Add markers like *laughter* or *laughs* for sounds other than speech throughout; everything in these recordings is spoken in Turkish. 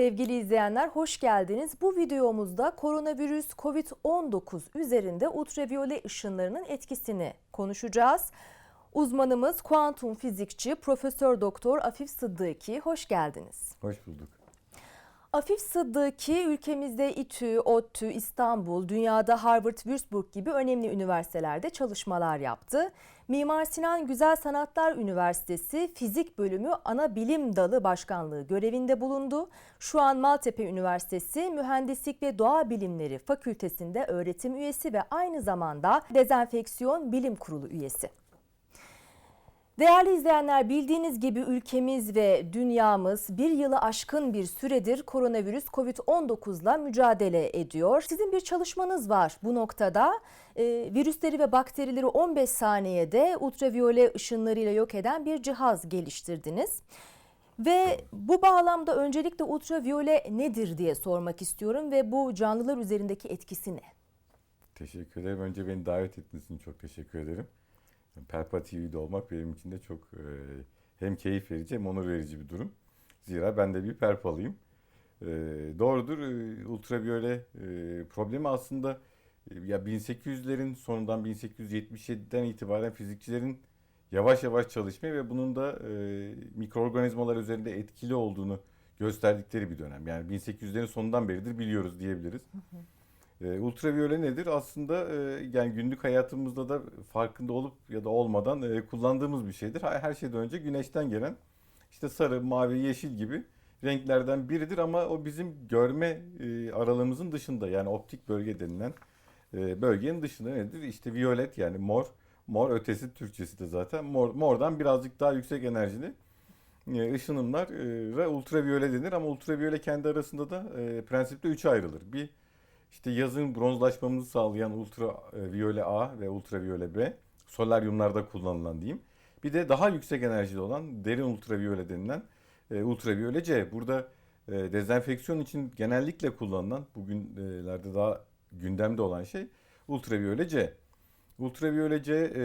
Sevgili izleyenler hoş geldiniz. Bu videomuzda koronavirüs COVID-19 üzerinde ultraviyole ışınlarının etkisini konuşacağız. Uzmanımız kuantum fizikçi Profesör Doktor Afif Sıddıki. Hoş geldiniz. Hoş bulduk. Afif Sıddıki ülkemizde İTÜ, ODTÜ, İstanbul, dünyada Harvard, Würzburg gibi önemli üniversitelerde çalışmalar yaptı. Mimar Sinan Güzel Sanatlar Üniversitesi Fizik Bölümü Ana Bilim Dalı Başkanlığı görevinde bulundu. Şu an Maltepe Üniversitesi Mühendislik ve Doğa Bilimleri Fakültesinde öğretim üyesi ve aynı zamanda Dezenfeksiyon Bilim Kurulu üyesi. Değerli izleyenler bildiğiniz gibi ülkemiz ve dünyamız bir yılı aşkın bir süredir koronavirüs COVID-19 ile mücadele ediyor. Sizin bir çalışmanız var bu noktada. Ee, virüsleri ve bakterileri 15 saniyede ultraviyole ışınlarıyla yok eden bir cihaz geliştirdiniz. Ve bu bağlamda öncelikle ultraviyole nedir diye sormak istiyorum ve bu canlılar üzerindeki etkisi ne? Teşekkür ederim. Önce beni davet ettiğiniz için çok teşekkür ederim. Perpa TV'de olmak benim için de çok e, hem keyif verici hem onur verici bir durum. Zira ben de bir perpalıyım. E, doğrudur. E, ultraviyole e, problemi aslında e, ya 1800'lerin sonundan 1877'den itibaren fizikçilerin yavaş yavaş çalışmaya ve bunun da e, mikroorganizmalar üzerinde etkili olduğunu gösterdikleri bir dönem. Yani 1800'lerin sonundan beridir biliyoruz diyebiliriz. E, ultraviyole nedir? Aslında e, yani günlük hayatımızda da farkında olup ya da olmadan e, kullandığımız bir şeydir. Her şeyden önce güneşten gelen işte sarı, mavi, yeşil gibi renklerden biridir ama o bizim görme e, aralığımızın dışında yani optik bölge denilen e, bölgenin dışında nedir? İşte violet yani mor, mor ötesi Türkçesi de zaten mor, mordan birazcık daha yüksek enerjili e, ışınımlara ultraviyole denir ama ultraviyole kendi arasında da e, prensipte üçe ayrılır. Bir işte yazın bronzlaşmamızı sağlayan ultraviyole A ve ultraviyole B, solaryumlarda kullanılan diyeyim. Bir de daha yüksek enerjili olan derin ultraviyole denilen e, ultraviyole C. Burada e, dezenfeksiyon için genellikle kullanılan, bugünlerde daha gündemde olan şey ultraviyole C. Ultraviyole C e,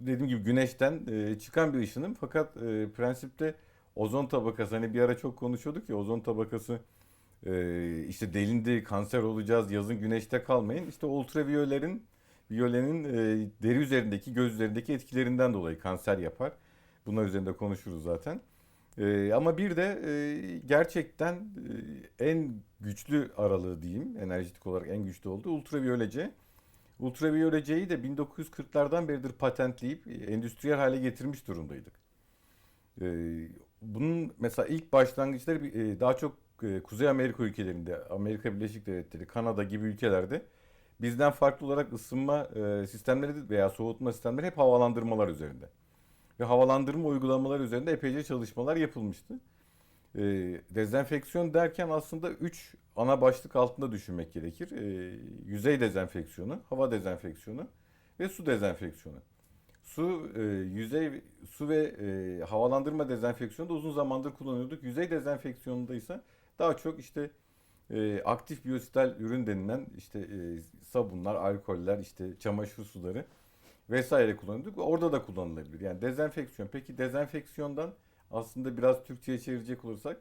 dediğim gibi güneşten e, çıkan bir ışınım fakat e, prensipte ozon tabakası hani bir ara çok konuşuyorduk ya ozon tabakası e, işte delindi kanser olacağız yazın güneşte kalmayın. İşte ultraviyolerin viyolenin e, deri üzerindeki göz üzerindeki etkilerinden dolayı kanser yapar. Bunlar üzerinde konuşuruz zaten. E, ama bir de e, gerçekten e, en güçlü aralığı diyeyim enerjitik olarak en güçlü olduğu ultraviyole C. Ultraviyole C'yi de 1940'lardan beridir patentleyip endüstriyel hale getirmiş durumdaydık. E, bunun mesela ilk başlangıçları e, daha çok Kuzey Amerika ülkelerinde, Amerika Birleşik Devletleri, Kanada gibi ülkelerde bizden farklı olarak ısınma e, sistemleri veya soğutma sistemleri hep havalandırmalar üzerinde. Ve havalandırma uygulamaları üzerinde epeyce çalışmalar yapılmıştı. E, dezenfeksiyon derken aslında 3 ana başlık altında düşünmek gerekir. Yüzey dezenfeksiyonu, hava dezenfeksiyonu ve su dezenfeksiyonu. Su, yüzey su ve havalandırma dezenfeksiyonu da uzun zamandır kullanıyorduk. Yüzey dezenfeksiyonunda ise daha çok işte e, aktif biyosital ürün denilen işte e, sabunlar, alkoller, işte çamaşır suları vesaire kullanıyorduk. Orada da kullanılabilir. Yani dezenfeksiyon. Peki dezenfeksiyondan aslında biraz Türkçe'ye çevirecek olursak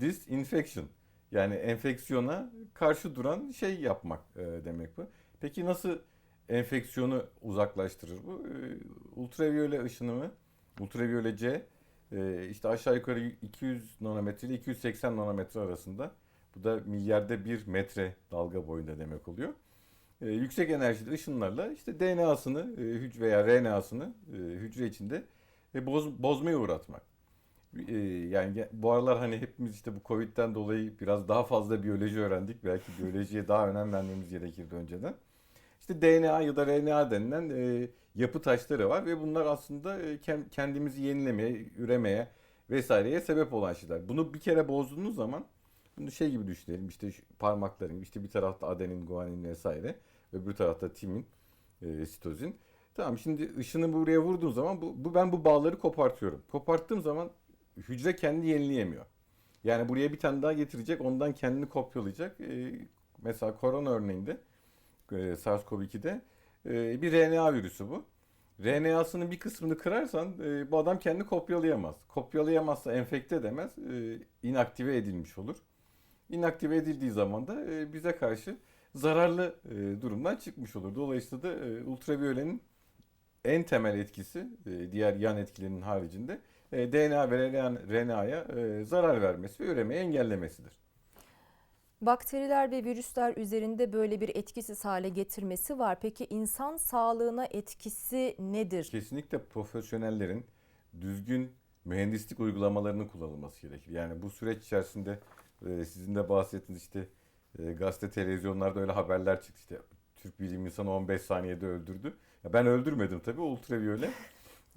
disinfection. Yani enfeksiyona karşı duran şey yapmak e, demek bu. Peki nasıl enfeksiyonu uzaklaştırır bu? E, ultraviyole ışınımı, ultraviyole C e, işte aşağı yukarı 200 nanometre ile 280 nanometre arasında. Bu da milyarda bir metre dalga boyunda demek oluyor. E, yüksek enerjili ışınlarla işte DNA'sını hücre veya RNA'sını hücre içinde boz, bozmaya uğratmak. Yani bu aralar hani hepimiz işte bu Covid'den dolayı biraz daha fazla biyoloji öğrendik. Belki biyolojiye daha önem vermemiz gerekirdi önceden. İşte DNA ya da RNA denilen e, yapı taşları var ve bunlar aslında e, kendimizi yenilemeye, üremeye vesaireye sebep olan şeyler. Bunu bir kere bozduğunuz zaman bunu şey gibi düşünelim işte parmakların işte bir tarafta adenin, guanin vesaire öbür tarafta timin, e, sitozin. Tamam şimdi ışını buraya vurduğum zaman bu, bu ben bu bağları kopartıyorum. Koparttığım zaman hücre kendi yenileyemiyor. Yani buraya bir tane daha getirecek, ondan kendini kopyalayacak. E, mesela korona örneğinde SARS-CoV-2'de e, bir RNA virüsü bu. RNA'sının bir kısmını kırarsan e, bu adam kendini kopyalayamaz. Kopyalayamazsa enfekte edemez, inaktive edilmiş olur. inaktive edildiği zaman da e, bize karşı zararlı e, durumdan çıkmış olur. Dolayısıyla da e, ultraviyolenin en temel etkisi e, diğer yan etkilerinin haricinde e, DNA ve RNA'ya e, zarar vermesi ve üremeyi engellemesidir. Bakteriler ve virüsler üzerinde böyle bir etkisiz hale getirmesi var. Peki insan sağlığına etkisi nedir? Kesinlikle profesyonellerin düzgün mühendislik uygulamalarının kullanılması gerekir. Yani bu süreç içerisinde e, sizin de bahsettiğiniz işte e, gazete, televizyonlarda öyle haberler çıktı. İşte Türk bilim insanı 15 saniyede öldürdü. Ben öldürmedim tabii ultraviyole.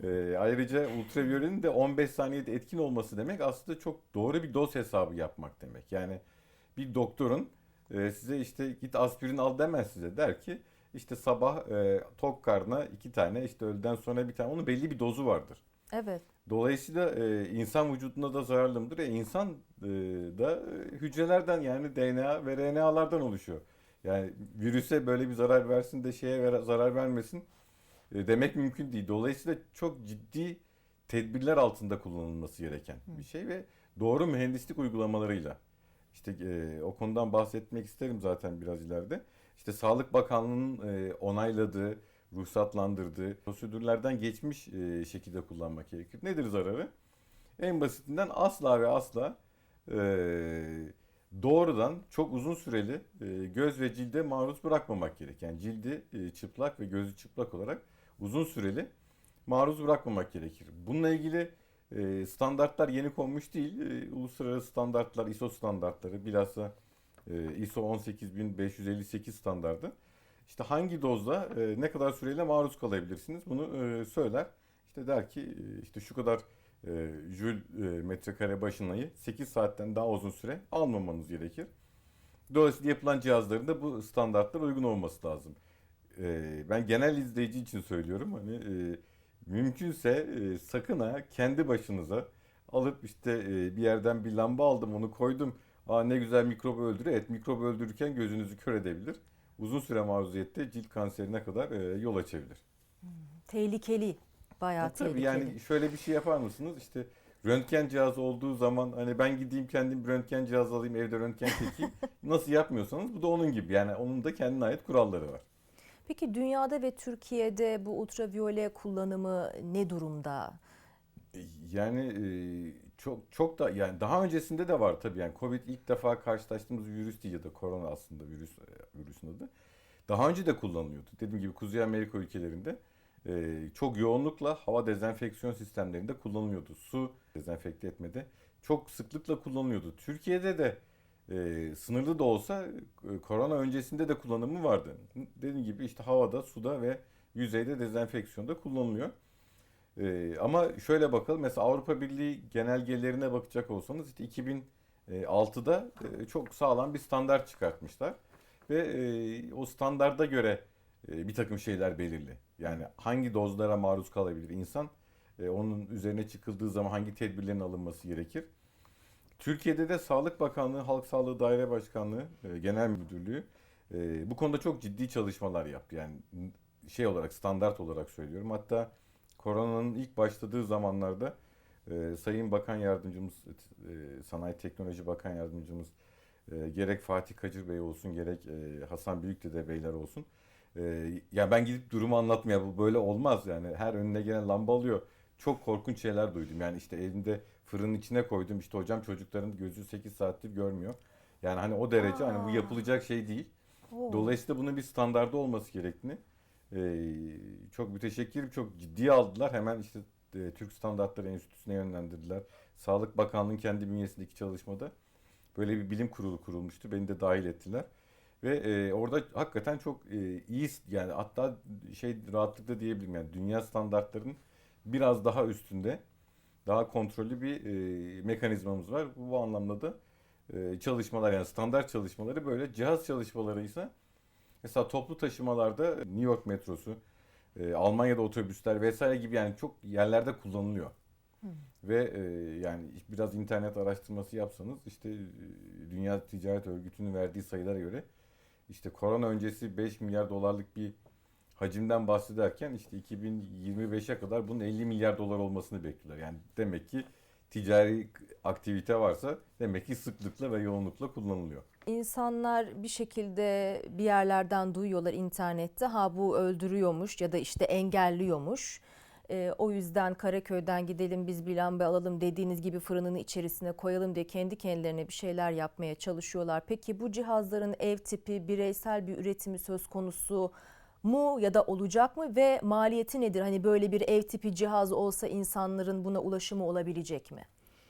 E, ayrıca ultraviyolenin de 15 saniyede etkin olması demek aslında çok doğru bir doz hesabı yapmak demek. Yani bir doktorun e, size işte git aspirin al demez size. Der ki işte sabah e, tok karnına iki tane işte öğleden sonra bir tane. Onun belli bir dozu vardır. Evet. Dolayısıyla e, insan vücuduna da zararlı mıdır? E, insan e, da e, hücrelerden yani DNA ve RNA'lardan oluşuyor. Yani virüse böyle bir zarar versin de şeye ver- zarar vermesin e, demek mümkün değil. Dolayısıyla çok ciddi tedbirler altında kullanılması gereken bir şey ve doğru mühendislik uygulamalarıyla. İşte e, o konudan bahsetmek isterim zaten biraz ileride. İşte Sağlık Bakanlığı'nın e, onayladığı, ruhsatlandırdığı prosedürlerden geçmiş e, şekilde kullanmak gerekir. Nedir zararı? En basitinden asla ve asla e, doğrudan çok uzun süreli e, göz ve cilde maruz bırakmamak gerek. Yani cildi e, çıplak ve gözü çıplak olarak uzun süreli maruz bırakmamak gerekir. Bununla ilgili e, standartlar yeni konmuş değil. E, uluslararası standartlar, ISO standartları, bilhassa e, ISO 18558 standardı. İşte hangi dozda e, ne kadar süreyle maruz kalabilirsiniz bunu e, söyler. İşte der ki işte şu kadar e, jül metrekare başınayı 8 saatten daha uzun süre almamanız gerekir. Dolayısıyla yapılan cihazların da bu standartlar uygun olması lazım. Ben genel izleyici için söylüyorum. Hani mümkünse e, sakın ha kendi başınıza alıp işte e, bir yerden bir lamba aldım onu koydum. Aa ne güzel mikrobu öldürüyor. Evet mikrobu öldürürken gözünüzü kör edebilir. Uzun süre maruziyette cilt kanserine kadar e, yol açabilir. Tehlikeli. Bayağı Ha, Tabii tehlikeli. yani şöyle bir şey yapar mısınız? İşte röntgen cihazı olduğu zaman hani ben gideyim kendim bir röntgen cihazı alayım evde röntgen çekeyim. *laughs* Nasıl yapmıyorsanız bu da onun gibi. Yani onun da kendine ait kuralları var. Peki dünyada ve Türkiye'de bu ultraviyole kullanımı ne durumda? Yani e, çok çok da yani daha öncesinde de var tabii yani Covid ilk defa karşılaştığımız virüs değil ya da korona aslında virüs e, virüsün adı. Daha önce de kullanılıyordu. Dediğim gibi Kuzey Amerika ülkelerinde e, çok yoğunlukla hava dezenfeksiyon sistemlerinde kullanılıyordu. Su dezenfekte etmede çok sıklıkla kullanılıyordu. Türkiye'de de e, sınırlı da olsa e, korona öncesinde de kullanımı vardı. Dediğim gibi işte havada, suda ve yüzeyde dezenfeksiyonda kullanılıyor. Ee, ama şöyle bakalım mesela Avrupa Birliği genelgelerine bakacak olsanız işte 2006'da e, çok sağlam bir standart çıkartmışlar ve e, o standarda göre e, bir takım şeyler belirli. Yani hangi dozlara maruz kalabilir insan, e, onun üzerine çıkıldığı zaman hangi tedbirlerin alınması gerekir. Türkiye'de de Sağlık Bakanlığı, Halk Sağlığı Daire Başkanlığı, e, Genel Müdürlüğü e, bu konuda çok ciddi çalışmalar yaptı. Yani şey olarak standart olarak söylüyorum. Hatta koronanın ilk başladığı zamanlarda e, Sayın Bakan Yardımcımız, Sanayi Teknoloji Bakan Yardımcımız gerek Fatih Kacır Bey olsun gerek Hasan Büyükdede Beyler olsun. Ya ben gidip durumu anlatmaya bu böyle olmaz yani her önüne gelen lamba alıyor. Çok korkunç şeyler duydum. Yani işte elinde fırının içine koydum. İşte hocam çocukların gözü 8 saattir görmüyor. Yani hani o derece hani bu Aa. yapılacak şey değil. Oo. Dolayısıyla bunun bir standardı olması gerektiğini e, çok müteşekkirim. Çok ciddiye aldılar. Hemen işte e, Türk Standartları Enstitüsü'ne yönlendirdiler. Sağlık Bakanlığı'nın kendi bünyesindeki çalışmada böyle bir bilim kurulu kurulmuştu. Beni de dahil ettiler. Ve e, orada hakikaten çok e, iyi yani hatta şey rahatlıkla diyebilirim yani dünya standartlarının biraz daha üstünde daha kontrollü bir e, mekanizmamız var. Bu, bu anlamda da e, çalışmalar yani standart çalışmaları böyle cihaz çalışmaları ise Mesela toplu taşımalarda New York metrosu, e, Almanya'da otobüsler vesaire gibi yani çok yerlerde kullanılıyor. Ve e, yani biraz internet araştırması yapsanız işte e, Dünya Ticaret Örgütü'nün verdiği sayılara göre işte korona öncesi 5 milyar dolarlık bir hacimden bahsederken işte 2025'e kadar bunun 50 milyar dolar olmasını bekliyorlar. Yani demek ki ticari aktivite varsa demek ki sıklıkla ve yoğunlukla kullanılıyor. İnsanlar bir şekilde bir yerlerden duyuyorlar internette ha bu öldürüyormuş ya da işte engelliyormuş. Ee, o yüzden Karaköy'den gidelim biz bir lamba alalım dediğiniz gibi fırının içerisine koyalım diye kendi kendilerine bir şeyler yapmaya çalışıyorlar. Peki bu cihazların ev tipi bireysel bir üretimi söz konusu mu ya da olacak mı ve maliyeti nedir? Hani böyle bir ev tipi cihaz olsa insanların buna ulaşımı olabilecek mi?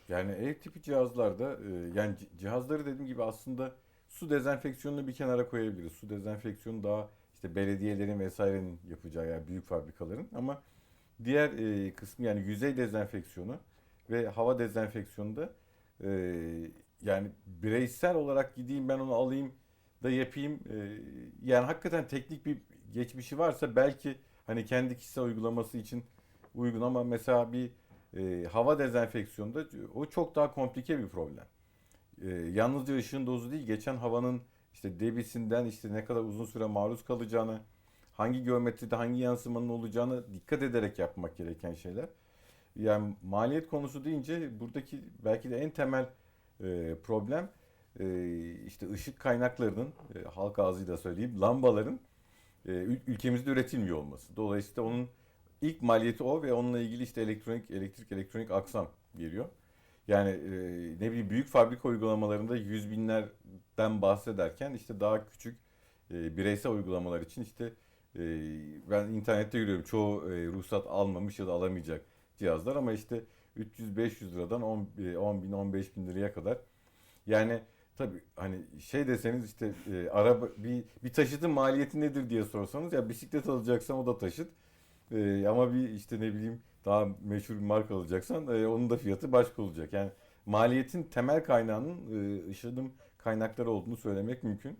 Yani ev tipi cihazlarda e, yani ci- cihazları dediğim gibi aslında su dezenfeksiyonunu bir kenara koyabiliriz. Su dezenfeksiyonu daha işte belediyelerin vesairenin yapacağı yani büyük fabrikaların ama diğer e, kısmı yani yüzey dezenfeksiyonu ve hava dezenfeksiyonunda e, yani bireysel olarak gideyim ben onu alayım da yapayım yani hakikaten teknik bir geçmişi varsa belki hani kendi kişisel uygulaması için uygun ama mesela bir e, hava dezenfeksiyonunda o çok daha komplike bir problem. E, yalnızca ışığın dozu değil, geçen havanın işte debisinden işte ne kadar uzun süre maruz kalacağını, hangi geometride hangi yansımanın olacağını dikkat ederek yapmak gereken şeyler. Yani maliyet konusu deyince buradaki belki de en temel e, problem e, işte ışık kaynaklarının e, halk ağzıyla söyleyeyim lambaların ülkemizde üretilmiyor olması. Dolayısıyla onun ilk maliyeti o ve onunla ilgili işte elektronik elektrik elektronik aksam geliyor. Yani e, ne bileyim büyük fabrika uygulamalarında yüz binlerden bahsederken işte daha küçük e, bireysel uygulamalar için işte e, ben internette görüyorum çoğu e, ruhsat almamış ya da alamayacak cihazlar ama işte 300-500 liradan 10, e, 10 bin 15 bin liraya kadar yani tabii hani şey deseniz işte e, araba bir bir taşıtın maliyeti nedir diye sorsanız ya bisiklet alacaksan o da taşıt. E, ama bir işte ne bileyim daha meşhur bir marka alacaksan e, onun da fiyatı başka olacak. Yani maliyetin temel kaynağının e, ışınım kaynakları olduğunu söylemek mümkün.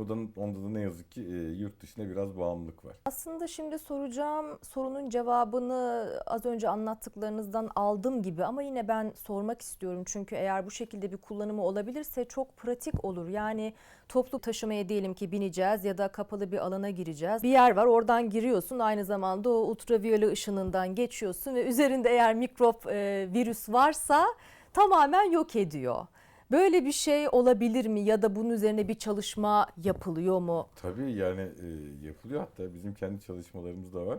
O da, onda da ne yazık ki e, yurt dışına biraz bağımlılık var. Aslında şimdi soracağım sorunun cevabını az önce anlattıklarınızdan aldım gibi ama yine ben sormak istiyorum. Çünkü eğer bu şekilde bir kullanımı olabilirse çok pratik olur. Yani toplu taşımaya diyelim ki bineceğiz ya da kapalı bir alana gireceğiz. Bir yer var oradan giriyorsun aynı zamanda o ultraviyole ışınından geçiyorsun ve üzerinde eğer mikrop e, virüs varsa tamamen yok ediyor. Böyle bir şey olabilir mi ya da bunun üzerine bir çalışma yapılıyor mu? Tabii yani e, yapılıyor hatta bizim kendi çalışmalarımız da var.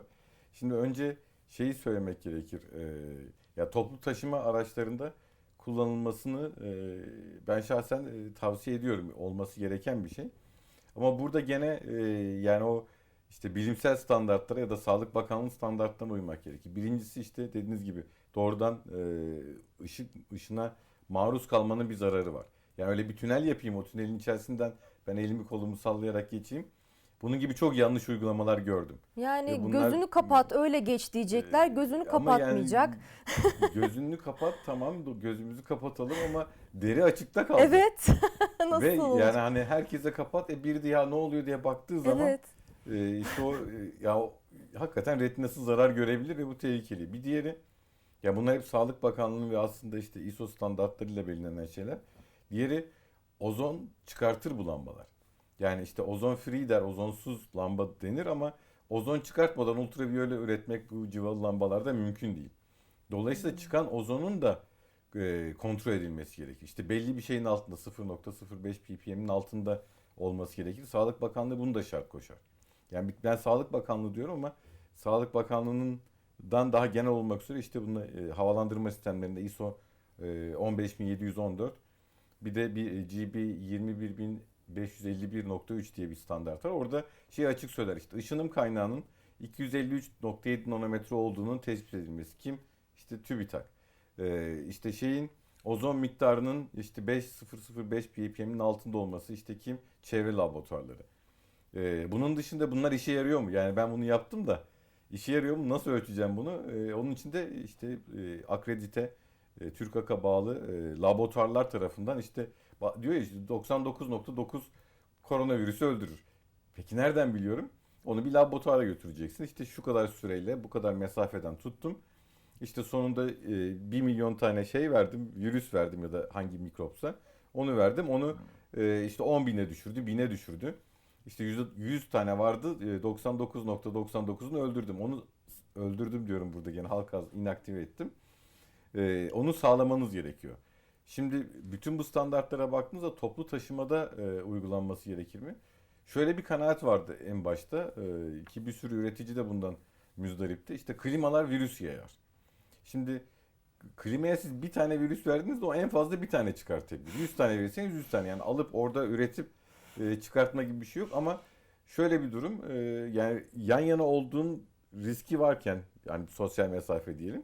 Şimdi önce şeyi söylemek gerekir. E, ya toplu taşıma araçlarında kullanılmasını e, ben şahsen e, tavsiye ediyorum. Olması gereken bir şey. Ama burada gene e, yani o işte bilimsel standartlara ya da Sağlık Bakanlığı standartlarına uymak gerekir. Birincisi işte dediğiniz gibi doğrudan e, ışık ışına maruz kalmanın bir zararı var. Yani öyle bir tünel yapayım o tünelin içerisinden ben elimi kolumu sallayarak geçeyim. Bunun gibi çok yanlış uygulamalar gördüm. Yani Ve bunlar- gözünü kapat öyle geç diyecekler. Gözünü Ama kapatmayacak. Yani *laughs* gözünü kapat tamam gözümüzü kapatalım ama deri açıkta kaldı. Evet. *laughs* Nasıl Ve olacak? yani hani herkese kapat e bir de ya ne oluyor diye baktığı zaman Evet. e, işte o e, ya o, hakikaten retinası zarar görebilir ve bu tehlikeli. Bir diğeri ya bunlar hep Sağlık Bakanlığı'nın ve aslında işte ISO standartlarıyla belirlenen şeyler. Diğeri ozon çıkartır bu lambalar. Yani işte ozon free der, ozonsuz lamba denir ama ozon çıkartmadan ultraviyole üretmek bu civalı lambalarda mümkün değil. Dolayısıyla çıkan ozonun da e, kontrol edilmesi gerekir. İşte belli bir şeyin altında 0.05 ppm'in altında olması gerekir. Sağlık Bakanlığı bunu da şart koşar. Yani ben Sağlık Bakanlığı diyorum ama Sağlık Bakanlığı'ndan daha genel olmak üzere işte bunu e, havalandırma sistemlerinde ISO e, 15714 bir de bir e, GB 21551.3 diye bir standart var. Orada şey açık söyler işte ışınım kaynağının 253.7 nanometre olduğunun tespit edilmesi. Kim? İşte TÜBİTAK. Ee, işte şeyin ozon miktarının işte 5005 ppm'in altında olması işte kim? Çevre laboratuvarları. Ee, bunun dışında bunlar işe yarıyor mu? Yani ben bunu yaptım da işe yarıyor mu? Nasıl ölçeceğim bunu? Ee, onun için de işte e, akredite e, TÜRKAK'a bağlı e, laboratuvarlar tarafından işte diyor ya işte 99.9 koronavirüsü öldürür. Peki nereden biliyorum? Onu bir laboratuvara götüreceksin. İşte şu kadar süreyle bu kadar mesafeden tuttum. İşte sonunda e, 1 milyon tane şey verdim, virüs verdim ya da hangi mikropsa. Onu verdim. Onu e, işte 10 bine düşürdü, bine düşürdü. İşte 100, 100 tane vardı, e, 99.99'unu öldürdüm. Onu öldürdüm diyorum burada gene halka inaktive ettim. e, onu sağlamanız gerekiyor. Şimdi bütün bu standartlara baktığınızda toplu taşımada e, uygulanması gerekir mi? Şöyle bir kanaat vardı en başta e, ki bir sürü üretici de bundan müzdaripti. İşte klimalar virüs yayar. Şimdi klimaya siz bir tane virüs verdiğinizde o en fazla bir tane çıkartabilir. 100 tane verirseniz 100 tane yani alıp orada üretip e, çıkartma gibi bir şey yok ama şöyle bir durum e, yani yan yana olduğun riski varken yani sosyal mesafe diyelim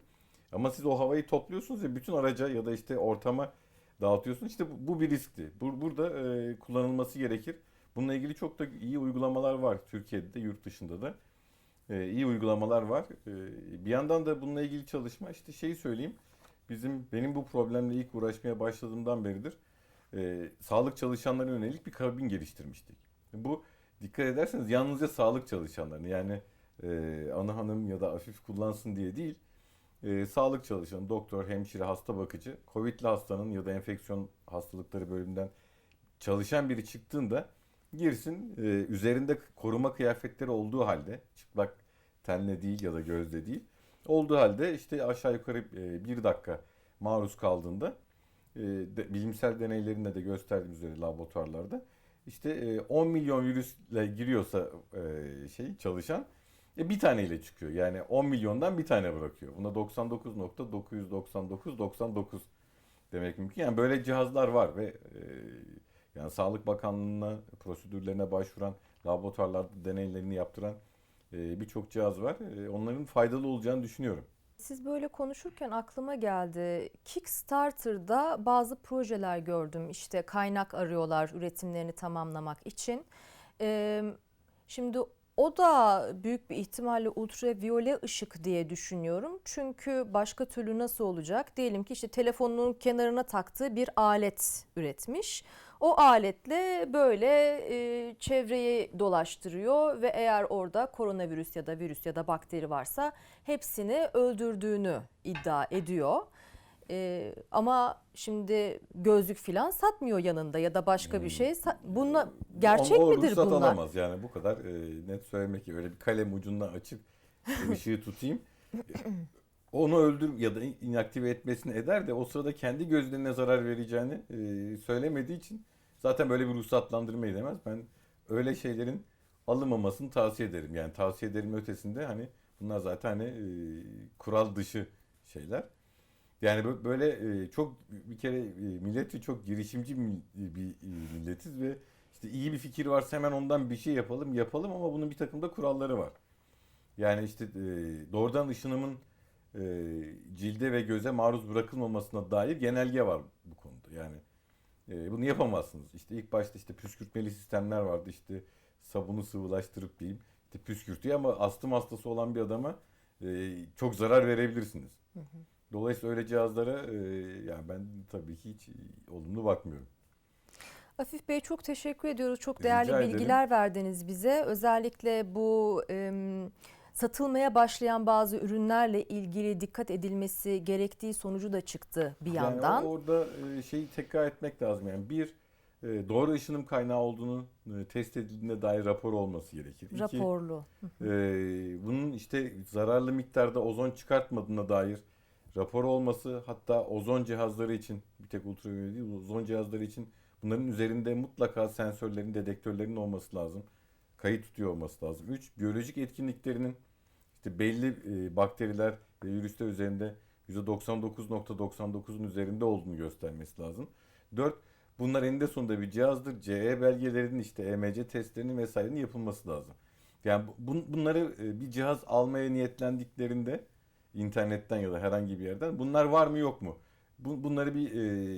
ama siz o havayı topluyorsunuz ya bütün araca ya da işte ortama dağıtıyorsunuz. İşte bu, bir riskti. Bu, burada e, kullanılması gerekir. Bununla ilgili çok da iyi uygulamalar var Türkiye'de de yurt dışında da. İyi uygulamalar var. Bir yandan da bununla ilgili çalışma işte şeyi söyleyeyim. Bizim benim bu problemle ilk uğraşmaya başladığımdan beridir e, sağlık çalışanlarına yönelik bir kabin geliştirmiştik. Bu dikkat ederseniz yalnızca sağlık çalışanlarını yani e, ana hanım ya da hafif kullansın diye değil e, sağlık çalışanı, doktor, hemşire, hasta bakıcı, Covid'li hastanın ya da enfeksiyon hastalıkları bölümünden çalışan biri çıktığında girsin e, üzerinde koruma kıyafetleri olduğu halde çıplak tenle değil ya da gözle değil olduğu halde işte aşağı yukarı e, bir dakika maruz kaldığında e, de, bilimsel deneylerinde de gösterdiğim üzere laboratuvarlarda işte e, 10 milyon virüsle giriyorsa e, şey çalışan e, bir taneyle çıkıyor. Yani 10 milyondan bir tane bırakıyor. Buna 99.999.99 demek mümkün. Yani böyle cihazlar var ve e, yani Sağlık Bakanlığı'na prosedürlerine başvuran, laboratuvarlarda deneylerini yaptıran e, birçok cihaz var. E, onların faydalı olacağını düşünüyorum. Siz böyle konuşurken aklıma geldi. Kickstarter'da bazı projeler gördüm. İşte kaynak arıyorlar üretimlerini tamamlamak için. Ee, şimdi o da büyük bir ihtimalle ultraviyole ışık diye düşünüyorum. Çünkü başka türlü nasıl olacak? Diyelim ki işte telefonunun kenarına taktığı bir alet üretmiş. O aletle böyle e, çevreyi dolaştırıyor ve eğer orada koronavirüs ya da virüs ya da bakteri varsa hepsini öldürdüğünü iddia ediyor. E, ama şimdi gözlük falan satmıyor yanında ya da başka bir şey. sa- Bununla gerçek o, o midir ruhsat bunlar? alamaz yani bu kadar e, net söylemek ki öyle bir kalem ucundan açıp e, *laughs* ışığı tutayım. Onu öldür ya da inaktive etmesini eder de o sırada kendi gözlerine zarar vereceğini e, söylemediği için zaten böyle bir ruhsatlandırma edemez. Ben öyle şeylerin alınmamasını tavsiye ederim. Yani tavsiye ederim ötesinde hani bunlar zaten hani e, kural dışı şeyler. Yani bö- böyle e, çok bir kere e, milleti çok girişimci mil- bir e, milletiz ve işte iyi bir fikir varsa hemen ondan bir şey yapalım yapalım ama bunun bir takım da kuralları var. Yani işte e, doğrudan ışınımın e, cilde ve göze maruz bırakılmamasına dair genelge var bu konuda. Yani e, bunu yapamazsınız. İşte ilk başta işte püskürtmeli sistemler vardı. İşte sabunu sıvılaştırıp diyeyim işte püskürtüyor ama astım hastası olan bir adama e, çok zarar verebilirsiniz. Dolayısıyla öyle cihazlara e, yani ben tabii ki hiç olumlu bakmıyorum. Afif Bey çok teşekkür ediyoruz. Çok Rica değerli ederim. bilgiler verdiniz bize. Özellikle bu satılmaya başlayan bazı ürünlerle ilgili dikkat edilmesi gerektiği sonucu da çıktı bir Yani yandan. o- orada e, şeyi tekrar etmek lazım. Yani bir e, doğru ışınım kaynağı olduğunu test edildiğine dair rapor olması gerekir. İki, Raporlu. e, bunun işte zararlı miktarda ozon çıkartmadığına dair rapor olması hatta ozon cihazları için bir tek ultraviyole değil ozon cihazları için bunların üzerinde mutlaka sensörlerin, dedektörlerin olması lazım. Kayıt tutuyor olması lazım. Üç, biyolojik etkinliklerinin işte belli e, bakteriler ve virüsler üzerinde %99.99'un üzerinde olduğunu göstermesi lazım. Dört, bunlar eninde sonunda bir cihazdır. CE belgelerinin işte EMC testlerinin vesairenin yapılması lazım. Yani bu- bun- bunları e, bir cihaz almaya niyetlendiklerinde internetten ya da herhangi bir yerden bunlar var mı yok mu? Bu- Bunları bir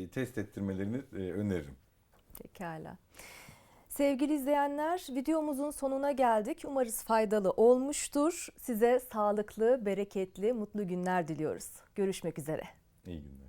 e, test ettirmelerini e, öneririm. Pekala. Sevgili izleyenler, videomuzun sonuna geldik. Umarız faydalı olmuştur. Size sağlıklı, bereketli, mutlu günler diliyoruz. Görüşmek üzere. İyi günler.